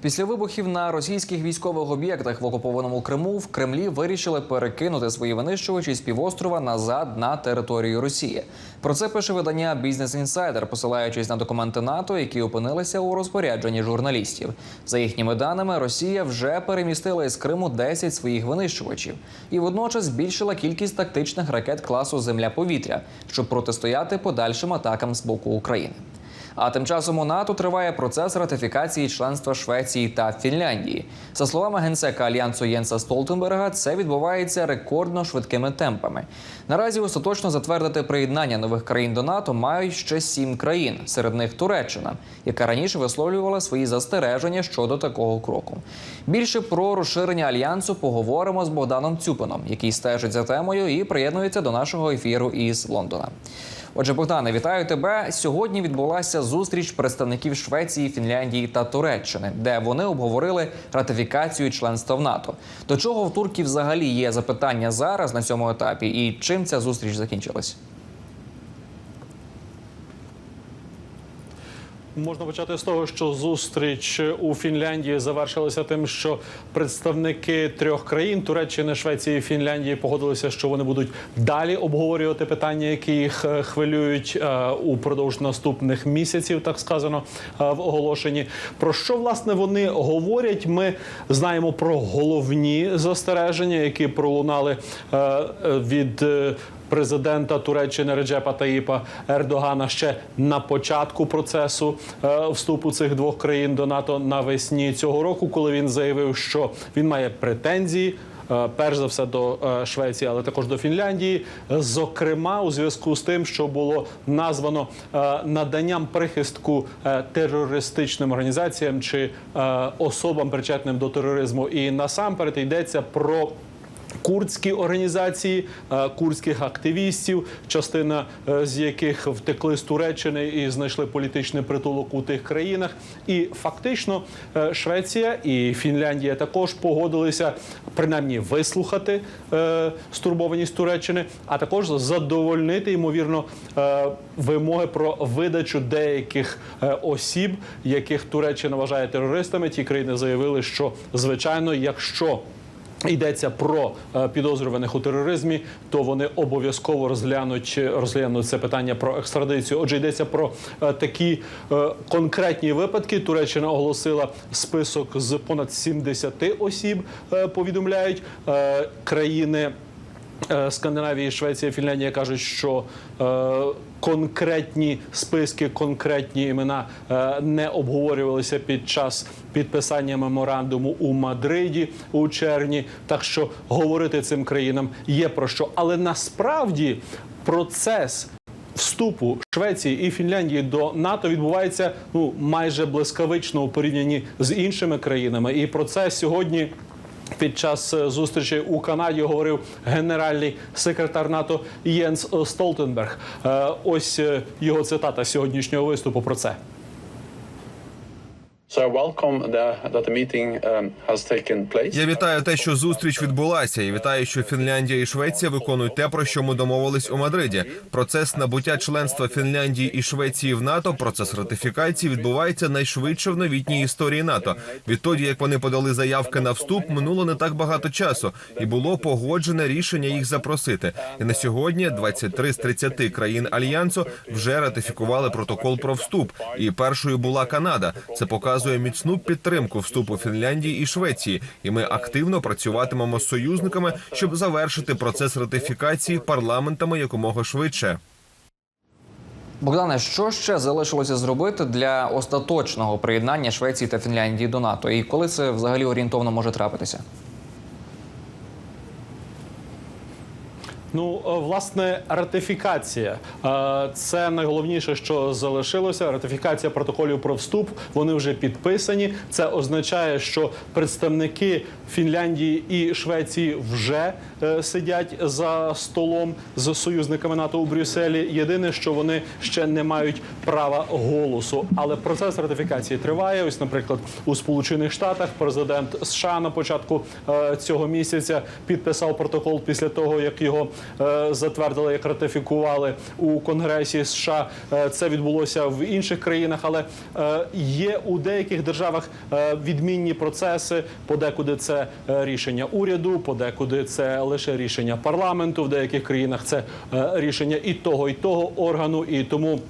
Після вибухів на російських військових об'єктах в окупованому Криму в Кремлі вирішили перекинути свої винищувачі з півострова назад на територію Росії. Про це пише видання Бізнес Інсайдер, посилаючись на документи НАТО, які опинилися у розпорядженні журналістів. За їхніми даними, Росія вже перемістила із Криму 10 своїх винищувачів і водночас збільшила кількість тактичних ракет класу Земля-повітря, щоб протистояти подальшим атакам з боку України. А тим часом у НАТО триває процес ратифікації членства Швеції та Фінляндії. За словами генсека альянсу Єнса Столтенберга, це відбувається рекордно швидкими темпами. Наразі остаточно затвердити приєднання нових країн до НАТО мають ще сім країн, серед них Туреччина, яка раніше висловлювала свої застереження щодо такого кроку. Більше про розширення альянсу поговоримо з Богданом Цюпином, який стежить за темою і приєднується до нашого ефіру із Лондона. Отже, Богдане, вітаю тебе. Сьогодні відбулася зустріч представників Швеції, Фінляндії та Туреччини, де вони обговорили ратифікацію членства в НАТО. До чого в турків взагалі є запитання зараз на цьому етапі, і чим ця зустріч закінчилась? Можна почати з того, що зустріч у Фінляндії завершилася тим, що представники трьох країн Туреччини, Швеції і Фінляндії погодилися, що вони будуть далі обговорювати питання, які їх е, хвилюють е, упродовж наступних місяців, так сказано е, в оголошенні. Про що власне вони говорять? Ми знаємо про головні застереження, які пролунали від. Президента Туреччини Реджепа Таїпа Ердогана ще на початку процесу е, вступу цих двох країн до НАТО навесні цього року, коли він заявив, що він має претензії. е, Перш за все до е, Швеції, але також до Фінляндії, зокрема у зв'язку з тим, що було названо наданням прихистку терористичним організаціям чи особам, причетним до тероризму, і насамперед йдеться про Курдські організації е, курдських активістів, частина е, з яких втекли з Туреччини і знайшли політичний притулок у тих країнах. І фактично е, Швеція і Фінляндія також погодилися принаймні вислухати стурбованість Туреччини, а також задовольнити ймовірно вимоги про видачу деяких осіб, яких Туреччина вважає терористами. Ті країни заявили, що звичайно, якщо Йдеться про е, підозрюваних у тероризмі, то вони обов'язково розглянуть розглянуть це питання про екстрадицію. Отже, йдеться про е, такі е, конкретні випадки. Туреччина оголосила список з понад 70 осіб. е, Повідомляють Е, країни. Е, Скандинавії, Швеція, Фінляндія кажуть, що е, конкретні списки, конкретні імена е, не обговорювалися під час підписання меморандуму у Мадриді у червні. Так що говорити цим країнам є про що. Але насправді процес вступу Швеції і Фінляндії до НАТО відбувається ну майже блискавично у порівнянні з іншими країнами. І про це сьогодні. Під час е, зустрічі у Канаді говорив генеральний секретар НАТО Єнс Столтенберг. Е, Ось е, його цитата сьогоднішнього виступу про це. Я вітаю те, що зустріч відбулася, і вітаю, що Фінляндія і Швеція виконують те, про що ми домовились у Мадриді. Процес набуття членства Фінляндії і Швеції в НАТО, процес ратифікації відбувається найшвидше в новітній історії НАТО. Відтоді, як вони подали заявки на вступ, минуло не так багато часу, і було погоджене рішення їх запросити. І на сьогодні 23 з 30 країн альянсу вже ратифікували протокол про вступ. І першою була Канада. Це показує міцну підтримку вступу Фінляндії і Швеції. І ми активно працюватимемо з союзниками, щоб завершити процес ратифікації парламентами якомога швидше. Богдане, що ще залишилося зробити для остаточного приєднання Швеції та Фінляндії до НАТО? І коли це взагалі орієнтовно може трапитися? Ну, е, власне, ратифікація Е, це найголовніше, що залишилося. Ратифікація протоколів про вступ. Вони вже підписані. Це означає, що представники Фінляндії і Швеції вже е, сидять за столом з союзниками НАТО у Брюсселі. Єдине, що вони ще не мають права голосу. Але процес ратифікації триває. Ось, наприклад, у Сполучених Штатах президент США на початку цього місяця підписав протокол після того, як його затвердили, як ратифікували у Конгресі США. Е, Це відбулося в інших країнах, але е, є у деяких державах е, відмінні процеси. Подекуди це е, рішення уряду, подекуди це лише рішення парламенту. В деяких країнах це е, рішення і того, і того органу, і тому.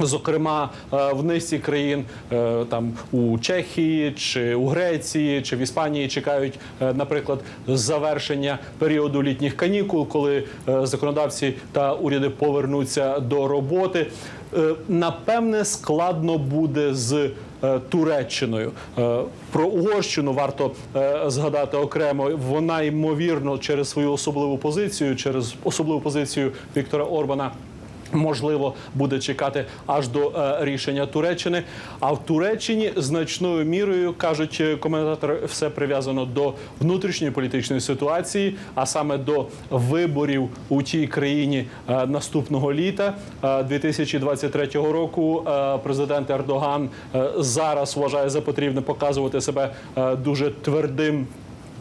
Зокрема, е, в низці країн е, там у Чехії чи у Греції чи в Іспанії чекають, е, наприклад, завершення періоду літніх канікул, коли законодавці та уряди повернуться до роботи. Напевне, складно буде з Туреччиною. Про Угорщину варто згадати окремо. Вона ймовірно через свою особливу позицію, через особливу позицію Віктора Орбана можливо буде чекати аж до е, рішення Туреччини. А в Туреччині значною мірою кажуть е, коментатори, все прив'язано до внутрішньої політичної ситуації, а саме до виборів у тій країні е, наступного літа е, 2023 року. Президент Ердоган зараз вважає за потрібне показувати себе дуже твердим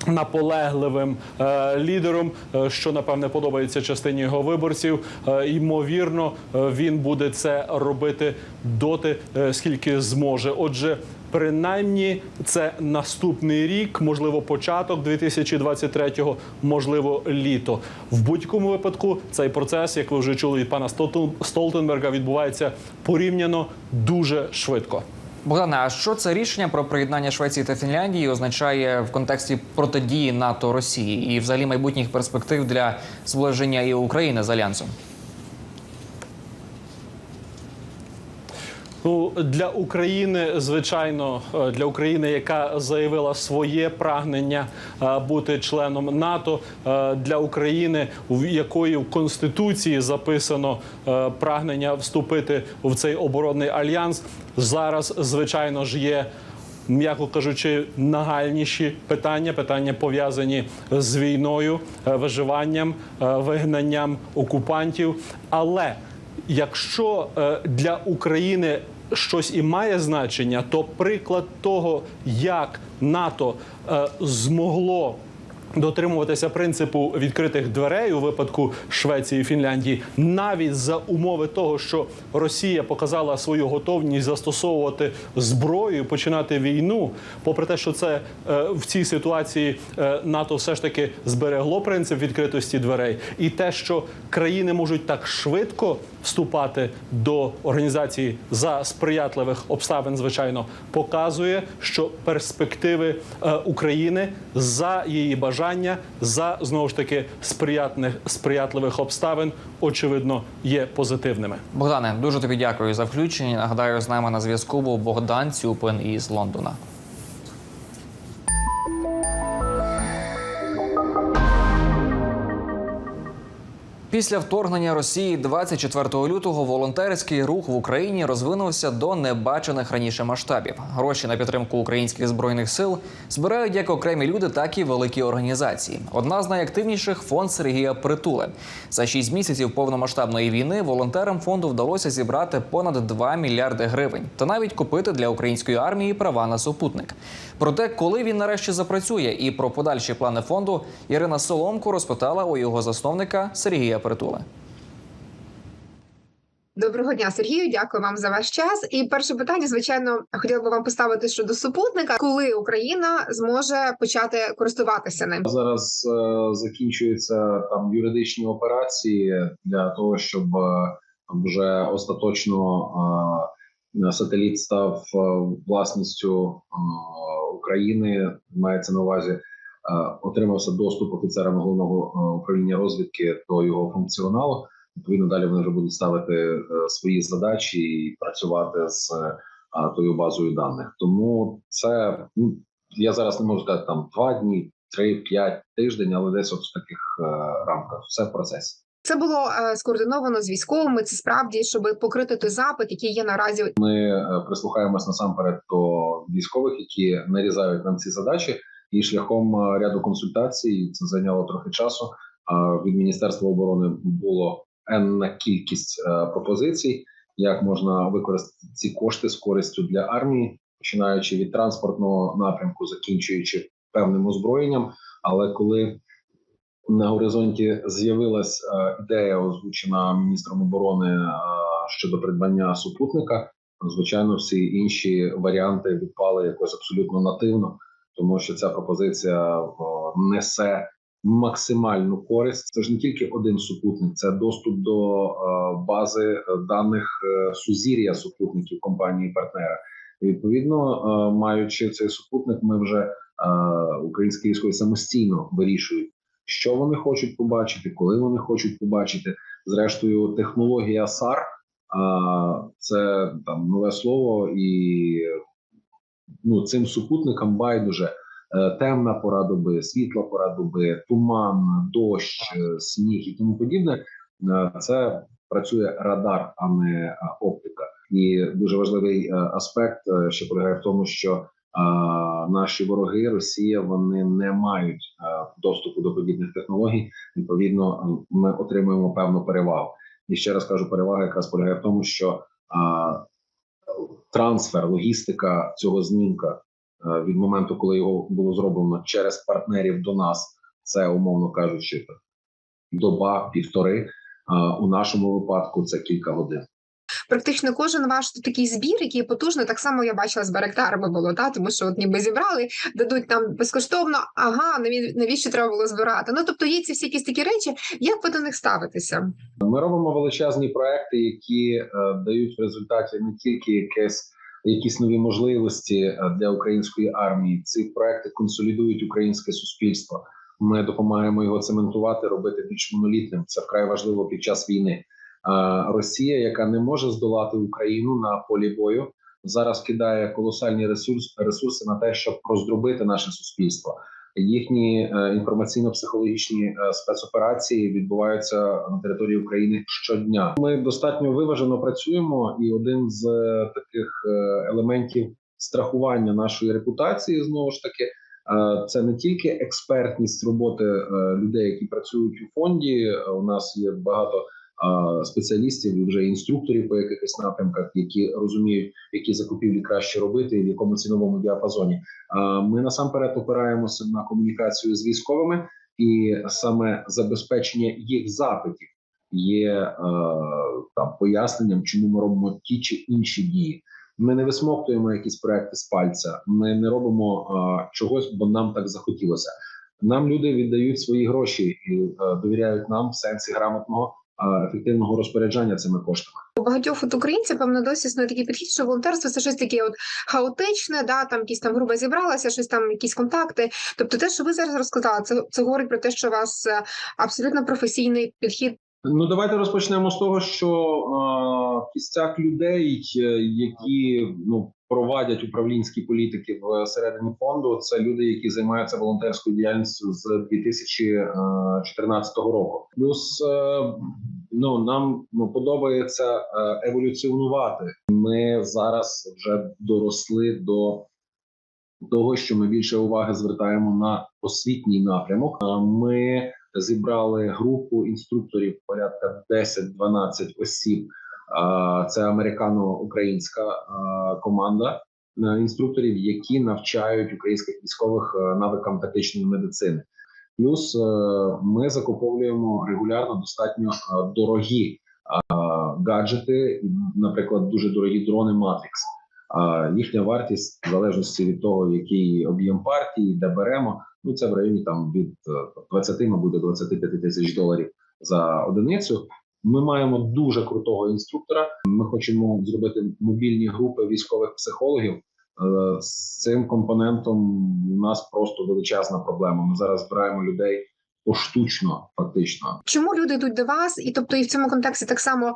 наполегливим е, лідером, е, що напевне подобається частині його виборців. Е, ймовірно, е, він буде це робити доти, е, скільки зможе. Отже. Принаймні, це наступний рік, можливо, початок 2023-го, можливо, літо. В будь-якому випадку цей процес, як ви вже чули від пана Столтен- Столтенберга, відбувається порівняно дуже швидко. Богдане, а що це рішення про приєднання Швеції та Фінляндії означає в контексті протидії НАТО Росії і взагалі майбутніх перспектив для зближення і України з альянсом? Ну для України, звичайно, е, для України, яка заявила своє прагнення е, бути членом НАТО, е, для України, в якої в конституції записано прагнення вступити в цей оборонний альянс, зараз звичайно ж є. М'яко кажучи, нагальніші питання, питання пов'язані з війною, виживанням, вигнанням окупантів. Але якщо для України щось і має значення, то приклад того, як НАТО е, змогло дотримуватися принципу відкритих дверей у випадку Швеції і Фінляндії, навіть за умови того, що Росія показала свою готовність застосовувати зброю, починати війну, попри те, що це е, в цій ситуації е, НАТО все ж таки зберегло принцип відкритості дверей, і те, що країни можуть так швидко вступати до організації за сприятливих обставин, звичайно, показує, що перспективи е, України за її бажання, за знову ж таки сприятних сприятливих обставин, очевидно, є позитивними. Богдане, дуже тобі дякую за включення. Нагадаю, з нами на зв'язку був Богдан Цюпин із Лондона. Після вторгнення Росії 24 лютого волонтерський рух в Україні розвинувся до небачених раніше масштабів. Гроші на підтримку українських збройних сил збирають як окремі люди, так і великі організації. Одна з найактивніших фонд Сергія Притули. За шість місяців повномасштабної війни волонтерам фонду вдалося зібрати понад 2 мільярди гривень та навіть купити для української армії права на супутник. Про те, коли він нарешті запрацює, і про подальші плани фонду Ірина Соломко розпитала у його засновника Сергія Притули. Доброго дня, Сергію. Дякую вам за ваш час. І перше питання, звичайно, хотіла би вам поставити щодо супутника, коли Україна зможе почати користуватися ним. Зараз е, закінчуються там юридичні операції для того, щоб е, вже остаточно е, сателіт став е, власністю е, України. Мається на увазі, отримався доступ офіцерам головного е, управління розвідки до його функціоналу. Відповідно, далі вони вже будуть ставити е, свої задачі і працювати з е, тою базою даних. Тому це ну, я зараз не можу сказати там два дні, три, п'ять тиждень, але десь от в таких е, рамках все в процесі. Це було е, скоординовано з військовими. Це справді, щоб покрити той запит, який є наразі. Ми е, прислухаємось насамперед до військових, які нарізають нам ці задачі, і шляхом е, ряду консультацій це зайняло трохи часу. Від міністерства оборони було енна кількість е, пропозицій, як можна використати ці кошти з користю для армії, починаючи від транспортного напрямку, закінчуючи певним озброєнням. Але коли на горизонті з'явилась е, ідея, озвучена міністром оборони щодо придбання супутника. Звичайно, всі інші варіанти відпали якось абсолютно нативно, тому що ця пропозиція е, несе максимальну користь. Це ж не тільки один супутник, це доступ до е, бази даних е, сузір'я супутників компанії партнера. Відповідно, маючи цей супутник, ми вже українські військові самостійно вирішують, що вони хочуть побачити, коли вони хочуть побачити. Зрештою, технологія а, це там нове слово, і ну цим супутникам байдуже е, темна пора доби, світла пора доби, туман, дощ, е, сніг і тому подібне. Е, Це працює радар, а не оптика. І дуже важливий аспект, що полягає в тому, що наші вороги, Росія, вони не мають доступу до подібних технологій. Відповідно, ми отримуємо певну перевагу. І ще раз кажу, перевага якраз полягає в тому, що трансфер, логістика цього знімка е, від моменту, коли його було зроблено через партнерів до нас, це умовно кажучи, доба півтори. У нашому випадку це кілька годин. Практично кожен ваш такий збір, який потужний, так само я бачила з Баректарами було, та тому що от ніби зібрали, дадуть нам безкоштовно. Ага, наві- навіщо треба було збирати? Ну тобто є ці всі якісь такі речі. Як ви до них ставитеся? Ми робимо величезні проекти, які е, дають в результаті не тільки якесь. Якісь нові можливості е, для української армії. Ці проекти консолідують українське суспільство. Ми допомагаємо його цементувати, робити більш монолітним. Це вкрай важливо під час війни. Росія, яка не може здолати Україну на полі бою, зараз кидає колосальні ресурс, ресурси на те, щоб роздробити наше суспільство. Їхні е, інформаційно-психологічні е, спецоперації відбуваються на території України щодня. Ми достатньо виважено працюємо, і один з е, таких елементів страхування нашої репутації знову ж таки. Це не тільки експертність роботи людей, які працюють у фонді. У нас є багато спеціалістів вже інструкторів по якихось напрямках, які розуміють, які закупівлі краще робити і в якому ціновому діапазоні. Ми насамперед опираємося на комунікацію з військовими, і саме забезпечення їх запитів є там поясненням, чому ми робимо ті чи інші дії. Ми не висмоктуємо якісь проекти з пальця. Ми не робимо е, чогось, бо нам так захотілося. Нам люди віддають свої гроші і е, довіряють нам в сенсі грамотного ефективного розпорядження цими коштами. У багатьох от українців, певно, досі існує такий підхід, що волонтерство це щось таке от хаотичне, да, там якісь там група зібралася, щось там, якісь контакти. Тобто, те, що ви зараз розказали, це, це говорить про те, що у вас е, абсолютно професійний підхід Ну давайте розпочнемо з того, що е, кістяк людей, е, які ну провадять управлінські політики в середині фонду, це люди, які займаються волонтерською діяльністю з 2014 року. Плюс е, ну нам ну, подобається е, еволюціонувати. Ми зараз вже доросли до того, що ми більше уваги звертаємо на освітній напрямок. Е, Ми зібрали групу інструкторів порядка 10-12 осіб. Це американо-українська команда е, інструкторів, які навчають українських військових е, навикам тактичної медицини. Плюс е, ми закуповуємо регулярно достатньо дорогі гаджети, наприклад, дуже дорогі дрони. А їхня вартість в залежності від того, який об'єм партії, де беремо, ну це в районі там від е, 20, мабуть, до 25 тисяч доларів за одиницю. Ми маємо дуже крутого інструктора. Ми хочемо зробити мобільні групи військових психологів. Е, З цим компонентом у нас просто величезна проблема. Ми зараз збираємо людей поштучно, фактично. Чому люди йдуть до вас? І тобто, і в цьому контексті так само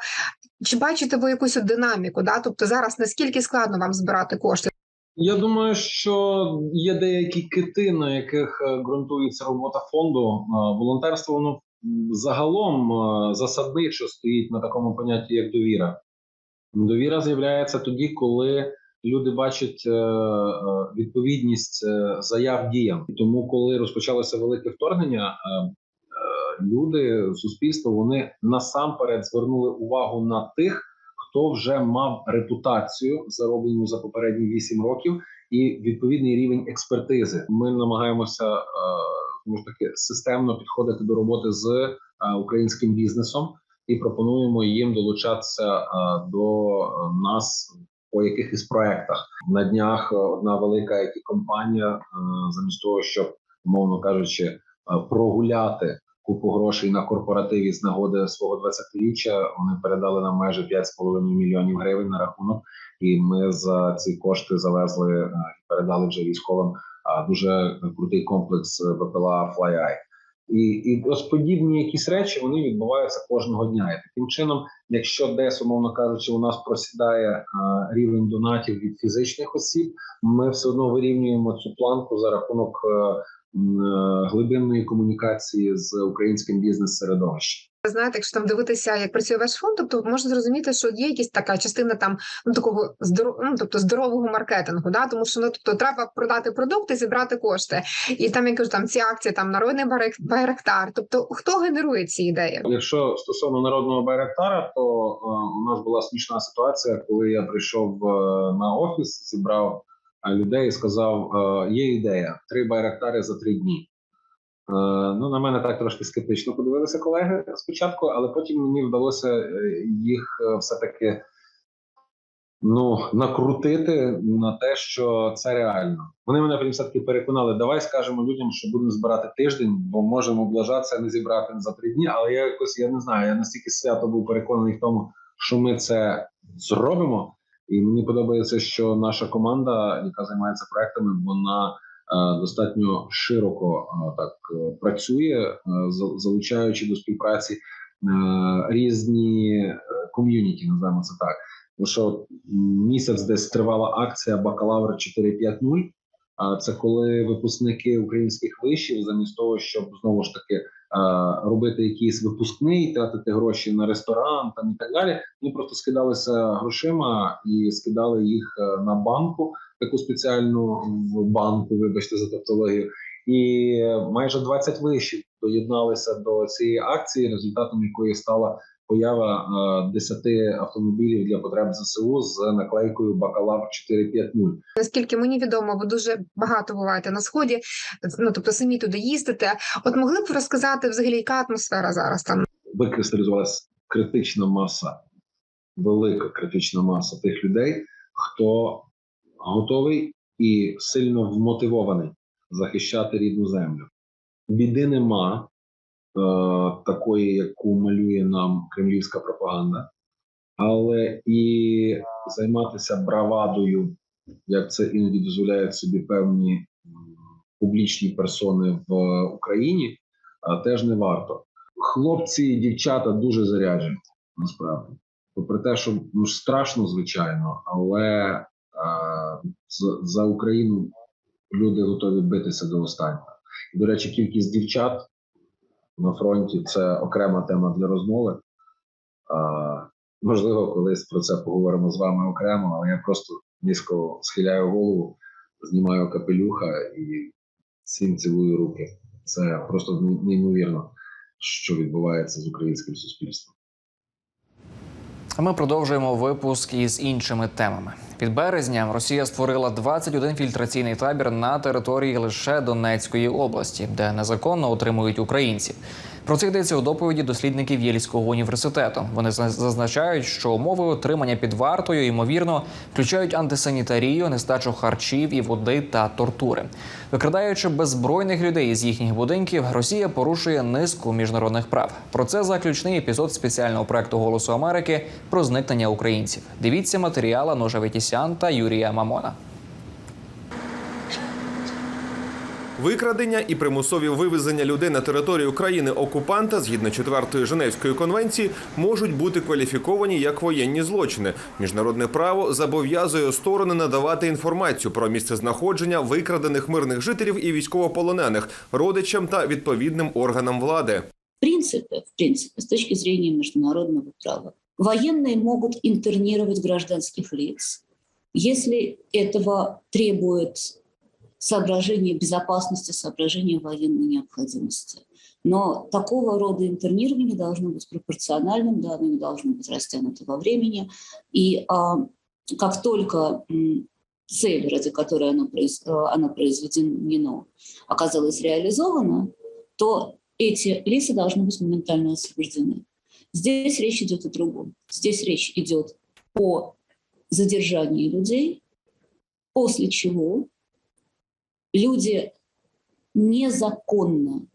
чи бачите ви якусь динаміку? Да? Тобто зараз наскільки складно вам збирати кошти? Я думаю, що є деякі кити, на яких е, ґрунтується робота фонду. Е, Волонтерство воно загалом е, засадничо стоїть на такому понятті, як довіра. Довіра з'являється тоді, коли люди бачать е, е, відповідність заяв діям. Тому, коли розпочалося велике вторгнення, люди, суспільство, вони насамперед звернули увагу на тих, хто вже мав репутацію зароблену за попередні 8 років, і відповідний рівень експертизи. Ми намагаємося тому ж таки системно підходити до роботи з е, українським бізнесом і пропонуємо їм долучатися е, до нас по якихось проектах. На днях е, одна велика it компанія замість того, щоб умовно кажучи, прогуляти купу грошей на корпоративі з нагоди свого 20-річчя, вони передали нам майже 5,5 мільйонів гривень на рахунок, і ми за ці кошти завезли і передали вже військовим дуже крутий комплекс е, БПЛА FlyEye. І, і ось подібні якісь речі вони відбуваються кожного дня. І таким чином, якщо десь, умовно кажучи, у нас просідає е, рівень донатів від фізичних осіб, ми все одно вирівнюємо цю планку за рахунок е, м, е, глибинної комунікації з українським бізнес-середовищем. Знаєте, якщо там дивитися, як працює ваш фонд, тобто можна зрозуміти, що є якась така частина там ну такого здоров... ну, тобто здорового маркетингу, да тому що ну тобто треба продати продукти, зібрати кошти, і там я кажу, там ці акції, там народний Байрек- байрактар. Тобто хто генерує ці ідеї? Якщо стосовно народного байрактара, то е, у нас була смішна ситуація, коли я прийшов е, на офіс, зібрав е, людей сказав: є ідея: три байрактари за три дні. Е, ну, на мене так трошки скептично подивилися колеги спочатку, але потім мені вдалося е, їх е, все-таки ну, накрутити на те, що це реально. Вони мене все-таки переконали, давай скажемо людям, що будемо збирати тиждень, бо можемо облажатися, не зібрати за три дні. Але я якось я не знаю. Я настільки свято був переконаний в тому, що ми це зробимо. І мені подобається, що наша команда, яка займається проектами, вона достатньо широко е, так е, працює, е, залучаючи до співпраці е, різні е, ком'юніті, називаємо це так. Тому що місяць десь тривала акція Бакалавр 450. А це коли випускники українських вишів, замість того, щоб знову ж таки е, робити якийсь випускний, тратити гроші на ресторан там і так далі. Вони просто скидалися грошима і скидали їх е, на банку, таку спеціальну в банку, вибачте за тавтологію. І майже 20 вишів доєдналися до цієї акції, результатом якої стала поява е, 10 автомобілів для потреб ЗСУ з наклейкою Бакалавр 450. Наскільки мені відомо, ви дуже багато буваєте на сході, ну тобто самі туди їздите. От могли б розказати взагалі, яка атмосфера зараз там? викристалізувалася критична маса, велика критична маса тих людей, хто готовий і сильно вмотивований захищати рідну землю. Біди нема е, такої, яку малює нам кремлівська пропаганда, але і займатися бравадою, як це іноді дозволяють собі певні публічні персони в Україні, а, теж не варто хлопці і дівчата дуже заряджені насправді. Попри те, що ну страшно, звичайно, але за, Україну люди готові битися до останнього. До речі, кількість дівчат на фронті це окрема тема для розмови. Можливо, колись про це поговоримо з вами окремо, але я просто низько схиляю голову, знімаю капелюха і всім цілую руки. Це просто неймовірно що відбувається з українським суспільством. А Ми продовжуємо випуск із іншими темами. Від березня Росія створила 21 фільтраційний табір на території лише Донецької області, де незаконно утримують українців. Про це йдеться у доповіді дослідників Єльського університету. Вони зазначають, що умови утримання під вартою ймовірно включають антисанітарію, нестачу харчів і води та тортури. Викрадаючи беззбройних людей з їхніх будинків, Росія порушує низку міжнародних прав. Про це заключний епізод спеціального проекту Голосу Америки про зникнення українців. Дивіться матеріала Ножа Ветісян та Юрія Мамона. Викрадення і примусові вивезення людей на територію країни окупанта згідно 4-ї Женевської конвенції можуть бути кваліфіковані як воєнні злочини. Міжнародне право зобов'язує сторони надавати інформацію про місцезнаходження викрадених мирних жителів і військовополонених родичам та відповідним органам влади. В принципе, в принципе, с точки зрения международного права, военные могут интернировать гражданских лиц, если этого требует соображение безопасности, соображение военной необходимости. Но такого рода интернирование должно быть пропорциональным, да, оно не должно быть растянуто во времени. И а, как только цель, ради которой оно, э, оно произведено, оказалась реализована, то эти лица должны быть моментально освобождены. Здесь речь идет о другом. Здесь речь идет о задержании людей, после чего люди незаконно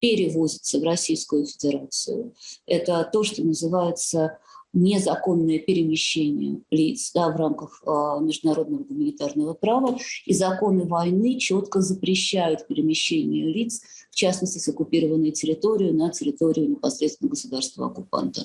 перевозятся в Российскую Федерацию. Это то, что называется незаконное перемещение лиц да, в рамках а, международного гуманитарного права. И законы войны четко запрещают перемещение лиц, в частности, с оккупированной территории на территорию непосредственно государства-оккупанта.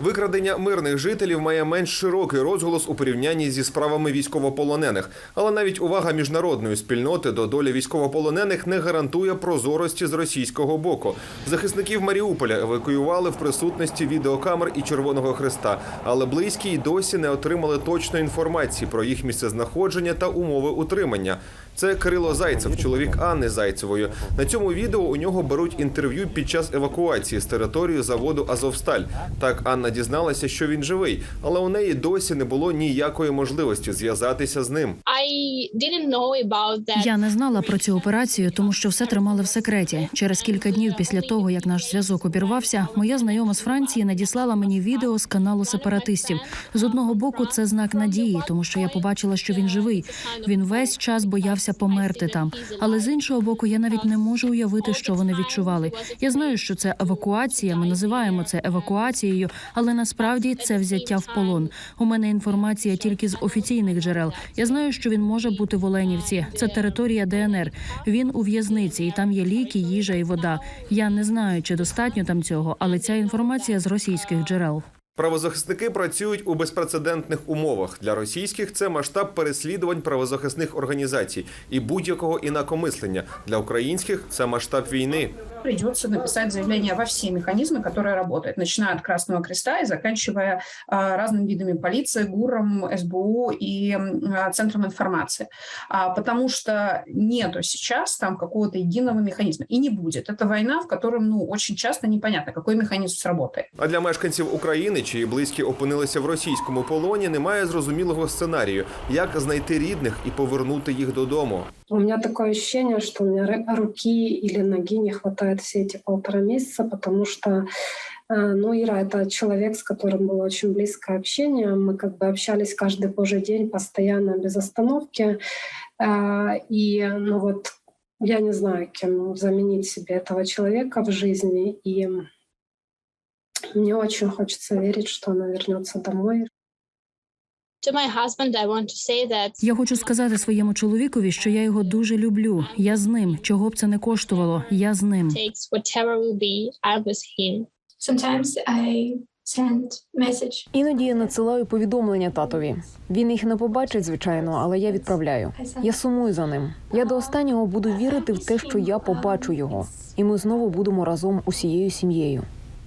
Викрадення мирних жителів має менш широкий розголос у порівнянні зі справами військовополонених. Але навіть увага міжнародної спільноти до долі військовополонених не гарантує прозорості з російського боку. Захисників Маріуполя евакуювали в присутності відеокамер і Червоного Христа, але близькі й досі не отримали точної інформації про їх місцезнаходження та умови утримання. Це Кирило Зайцев, чоловік Анни Зайцевої. На цьому відео у нього беруть інтерв'ю під час евакуації з території заводу Азовсталь. Так Анна дізналася, що він живий, але у неї досі не було ніякої можливості зв'язатися з ним. Я не знала про цю операцію, тому що все тримали в секреті. Через кілька днів після того, як наш зв'язок обірвався, моя знайома з Франції надіслала мені відео з каналу сепаратистів. З одного боку, це знак надії, тому що я побачила, що він живий. Він весь час боявся померти там. Але з іншого боку, я навіть не можу уявити, що вони відчували. Я знаю, що це евакуація. Ми називаємо це евакуацією, але насправді це взяття в полон. У мене інформація тільки з офіційних джерел. Я знаю, що він може бути в Оленівці. Це територія ДНР. Він у в'язниці, і там є ліки, їжа і вода. Я не знаю, чи достатньо там цього, але ця інформація з російських джерел. Правозахисники працюють у безпрецедентних умовах. Для російських це масштаб переслідувань правозахисних організацій і будь-якого інакомислення. Для українських це масштаб війни придется написать заявление во все механизмы, которые работают, начиная от Красного Креста и заканчивая а, разными видами полиции, ГУРом, СБУ и м, а, Центром информации. А, потому что нету сейчас там какого-то единого механизма. И не будет. Это война, в котором ну, очень часто непонятно, какой механизм сработает. А для мешканців України, чиї близькі опинилися в російському полоні, немає зрозумілого сценарію, як знайти рідних і повернути їх додому. У меня такое ощущение, что у меня руки или ноги не хватает все эти полтора месяца, потому что, э, ну, Ира — это человек, с которым было очень близкое общение. Мы как бы общались каждый божий день, постоянно, без остановки. Э, И, ну вот, я не знаю, кем заменить себе этого человека в жизни. И мне очень хочется верить, что она вернется домой, Я хочу сказати своєму чоловікові, що я його дуже люблю. Я з ним, чого б це не коштувало. Я з ним. takes whatever will be, I'm with him. Sometimes I send message. Іноді я надсилаю повідомлення татові. Він їх не побачить, звичайно, але я відправляю. Я сумую за ним. Я до останнього буду вірити в те, що я побачу його, і ми знову будемо разом усією сім'єю.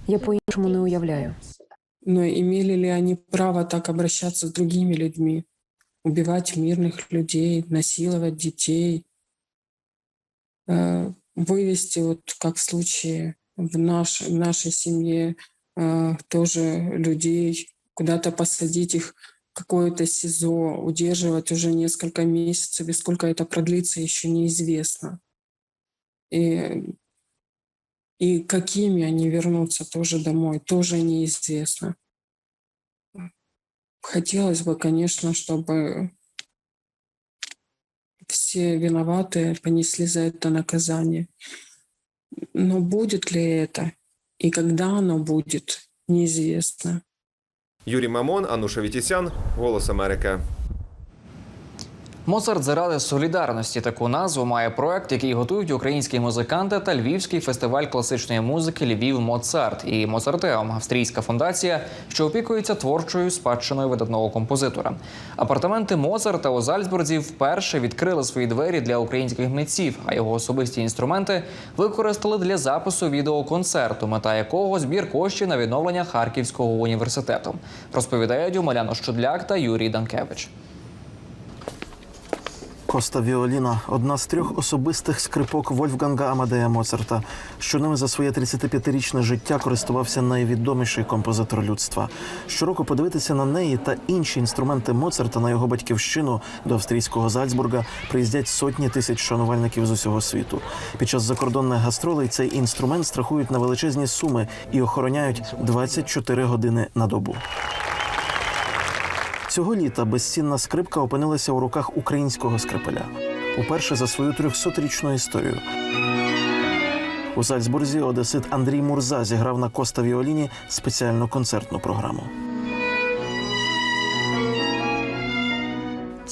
Я по-іншому не уявляю. Но имели ли они право так обращаться с другими людьми? Убивать мирных людей, насиловать детей, э, вывести, вот как в случае в, наш, в нашей семье, э, тоже людей, куда-то посадить их в какое-то СИЗО, удерживать уже несколько месяцев, и сколько это продлится, еще неизвестно. И и какими они вернутся тоже домой, тоже неизвестно. Хотелось бы, конечно, чтобы все виноватые понесли за это наказание. Но будет ли это и когда оно будет, неизвестно. Юрій Мамон, Ануша Вітісян, Голос Америки. Моцарт заради солідарності таку назву має проект, який готують українські музиканти та Львівський фестиваль класичної музики Львів Моцарт і Моцартеум, австрійська фундація, що опікується творчою спадщиною видатного композитора. Апартаменти Моцарта у Зальцбурзі вперше відкрили свої двері для українських митців, а його особисті інструменти використали для запису відеоконцерту, мета якого збір коштів на відновлення Харківського університету. Розповідають Умаляна Щудляк та Юрій Данкевич. Коста Віоліна одна з трьох особистих скрипок Вольфганга Амадея Моцарта. Що ними за своє 35-річне життя користувався найвідоміший композитор людства. Щороку подивитися на неї та інші інструменти Моцарта на його батьківщину до австрійського Зальцбурга приїздять сотні тисяч шанувальників з усього світу. Під час закордонних гастролей цей інструмент страхують на величезні суми і охороняють 24 години на добу. Цього літа безцінна скрипка опинилася у руках українського скрипеля. Уперше за свою 300-річну історію. У Зальцбурзі одесит Андрій Мурза зіграв на Коста Віоліні спеціальну концертну програму.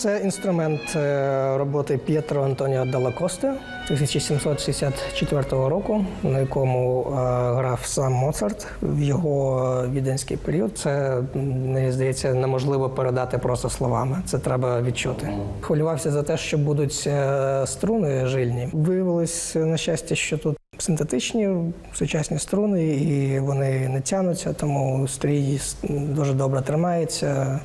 Це інструмент е, роботи П'єтро Антоніо Делла Косте 1764 року, на якому е, грав сам Моцарт в його віденський період. Це мені здається неможливо передати просто словами. Це треба відчути. Хвилювався за те, що будуть е, струни жильні. Виявилось на щастя, що тут. Синтетичні сучасні струни, і вони не тянуться, тому стрій дуже добре тримається.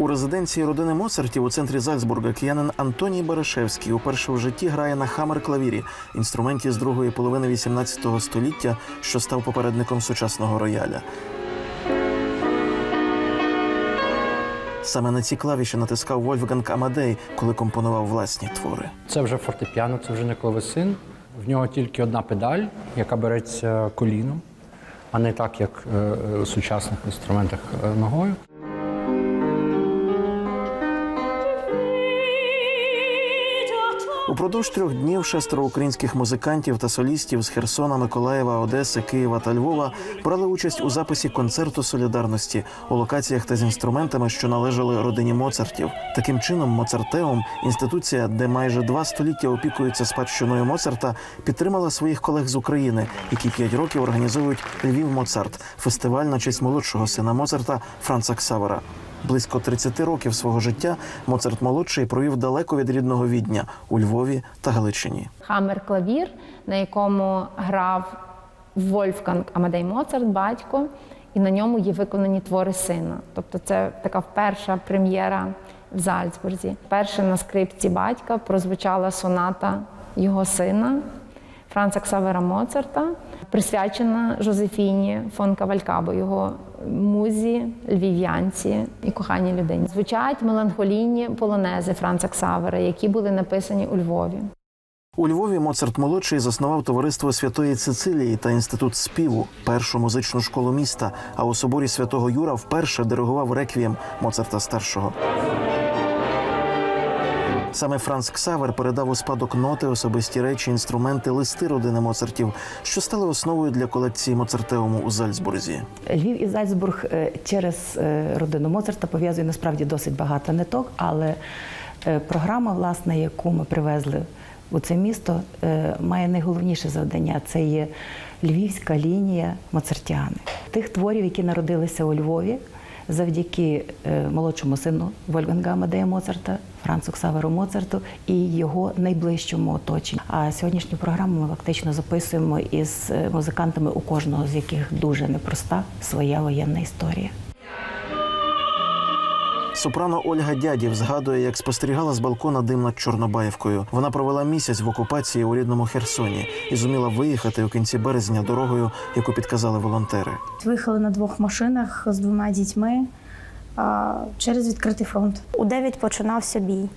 У резиденції родини Моцартів у центрі Зальцбурга киянин Антоній Баришевський уперше в житті грає на хамер-клавірі, інструменті з другої половини XVIII століття, що став попередником сучасного рояля. Саме на ці клавіші натискав Вольфганг Амадей, коли компонував власні твори. Це вже фортепіано, це вже не клавесин. В нього тільки одна педаль, яка береться коліном, а не так, як е, у сучасних інструментах е, ногою. Упродовж трьох днів шестеро українських музикантів та солістів з Херсона, Миколаєва, Одеси, Києва та Львова брали участь у записі концерту солідарності у локаціях та з інструментами, що належали родині Моцартів. Таким чином, Моцартеум, інституція, де майже два століття опікується спадщиною Моцарта, підтримала своїх колег з України, які п'ять років організовують Львів Моцарт, фестиваль на честь молодшого сина Моцарта Франца Ксавера. Близько 30 років свого життя Моцарт молодший провів далеко від рідного відня у Львові та Галичині. Хаммер-клавір, на якому грав Вольфганг Амадей Моцарт, батько, і на ньому є виконані твори сина. Тобто це така перша прем'єра в Зальцбурзі. Перше на скрипці батька прозвучала соната його сина Франца Ксавера Моцарта, присвячена Жозефіні фон Кавалькабо, його музі, львів'янці і коханій людині. Звучать меланхолійні полонези Франца Ксавера, які були написані у Львові. У Львові Моцарт молодший заснував товариство Святої Цицилії та інститут співу, першу музичну школу міста. А у соборі святого Юра вперше диригував реквієм Моцарта старшого. Саме Франц Ксавер передав у спадок ноти, особисті речі, інструменти, листи родини Моцартів, що стали основою для колекції Моцартеуму у Зальцбурзі. Львів і Зальцбург е, через е, родину Моцарта пов'язує насправді досить багато ниток, але е, програма, власне, яку ми привезли у це місто, має найголовніше завдання це є львівська лінія Моцартіани. Тих творів, які народилися у Львові. Завдяки молодшому сину Вольфганга Амадея Моцарта, Францу Ксаверу Моцарту і його найближчому оточенню. А сьогоднішню програму ми фактично записуємо із е, музикантами, у кожного з яких дуже непроста своя воєнна історія. Сопрано Ольга Дядів згадує, як спостерігала з балкона дим над Чорнобаївкою. Вона провела місяць в окупації у рідному Херсоні і зуміла виїхати у кінці березня дорогою, яку підказали волонтери. Виїхали на двох машинах з двома дітьми через відкритий фронт. У 9 починався бій.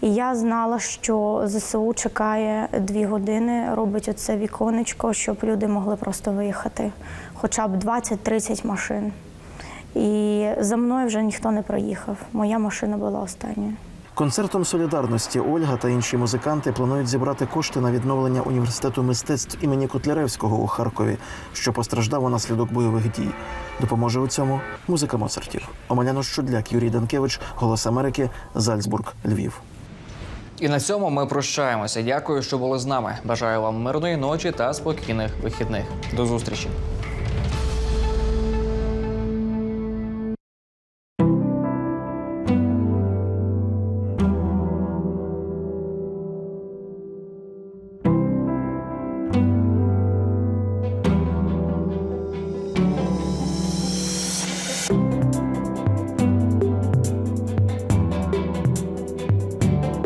І я знала, що ЗСУ чекає дві години, робить оце віконечко, щоб люди могли просто виїхати. Хоча б 20-30 машин. І за мною вже ніхто не проїхав. Моя машина була останньою. Концертом солідарності Ольга та інші музиканти планують зібрати кошти на відновлення університету мистецтв імені Котляревського у Харкові, що постраждав унаслідок бойових дій. Допоможе у цьому музика Моцартів. Омеляно Щудляк, Юрій Данкевич, Голос Америки, Зальцбург, Львів. І на цьому ми прощаємося. Дякую, що були з нами. Бажаю вам мирної ночі та спокійних вихідних. До зустрічі.